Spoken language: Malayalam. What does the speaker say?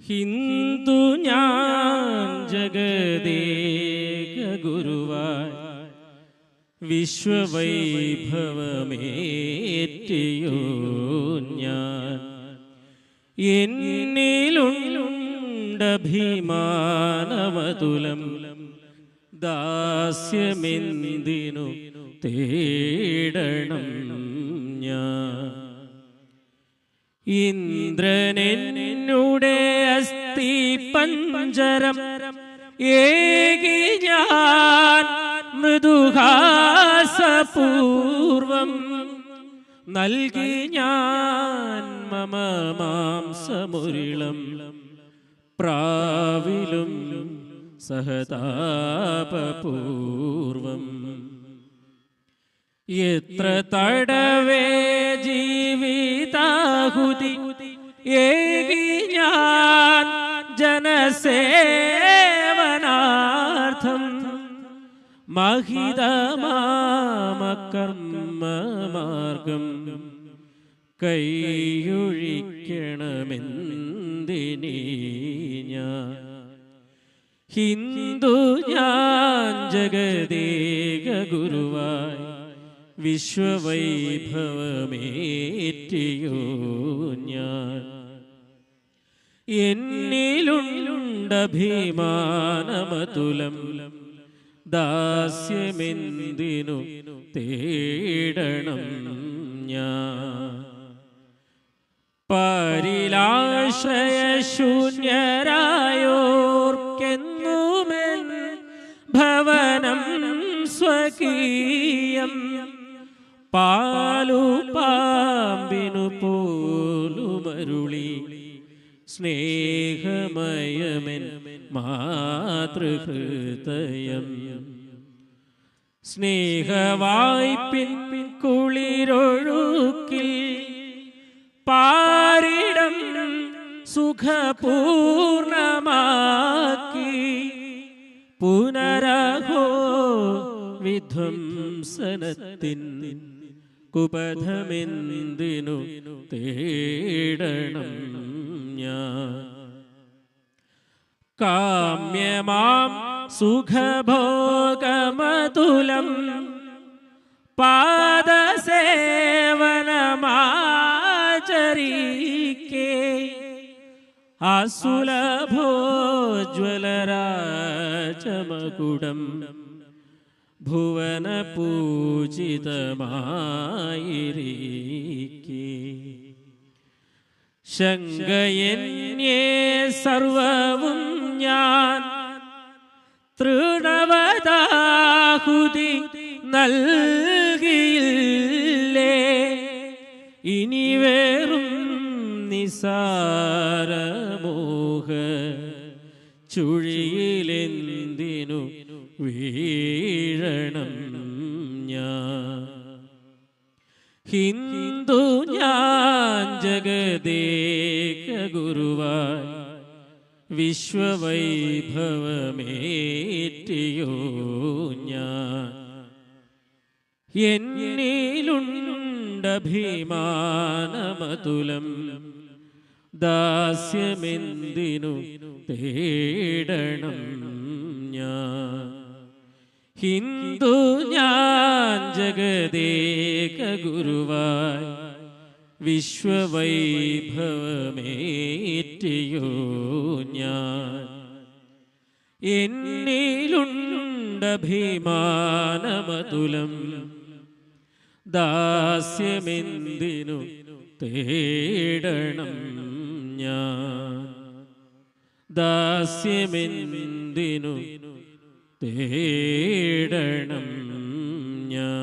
ഹിന്ദു ഞാൻ ജഗദേക ഗുരുവായി വിശ്വവൈഭവമേറ്റിയോ ഞാൻ എന്നിലുണ്ടഭിമാനവതുലം ദാസ്യമെന്തിനു തേടണം ഞാൻ. ഇന്ദ്രനെന്നുടെ അസ്ഥി പഞ്ചരം. ഏകി ഞാൻ മൃദുഹാസപൂർവം. നൽകി ഞാൻ മമ മാംസമുരിളം. പ്രാവിലും സഹതാപപൂർവം. എത്ര തടവേ ജീവിതാഹുതി? ഏകി ഞാൻ ജനസേവനാർത്ഥം. മഹിതമാമകർമ്മമാർഗം കൈയൊഴിക്കണമെന്തിനീ ഞാൻ? ഹിന്ദു ഞാൻ ജഗദേക ഗുരുവായി. വിശ്വവൈഭവമേറ്റിയോ ഞാൻ എന്നിലുണ്ടഭിമാനമതുലം ദാസ്യമെന്തിനു തേടണം ഞാൻ. പരിലാശയശൂന്യരായോർക്കെന്നുമെൻ ഭവനം സ്വകീയം പാലു പാമ്പിനു പോലുമരുളി. സ്നേഹമയമെൻ മാതൃഹൃതയം സ്നേഹവായ്പിൻ കുളിരൊഴുക്കിൽ പാരിടം സുഖപൂർണമാക്കി. പുനരഹോ വിധ്വംസനത്തിൻ കുപഥമെന്തിനു തേടണം ഞാൻ. കാമ്യമാം സുഖഭോഗമതുലം പാദസേവനമാചരിക്കേ. അസുലഭോജ്വലരാജമകുടം ഭുവനപൂജിതമായിരിക്കേ. ശങ്കയന്യേ സർവവും ഞാൻ തൃണവതാഹുതി നൽകിയില്ലേ. ഇനി വേറും നിസാരമോഹ ചുഴിയിലെന്തിനു വീഴണം ഞാൻ. ഹിന്ദു ഞാൻ ജഗദേക ഗുരുവായി വിശ്വവൈഭവമേറ്റിയോ ഞാൻ. എന്നിലുണ്ടഭിമാനമതുലം ദാസ്യമെന്തിനു തേടണം ഞാൻ. ഹിന്ദു ഞാൻ ജഗദേക ഗുരുവായി വിശ്വവൈഭവമേറ്റിയോ ഞാൻ. എന്നിലുണ്ടഭിമാനമതുലം ദാസ്യമെന്തിനു തേടണം ഞാൻ. ദാസ്യമെന്തിനു തേടണം ഞാൻ.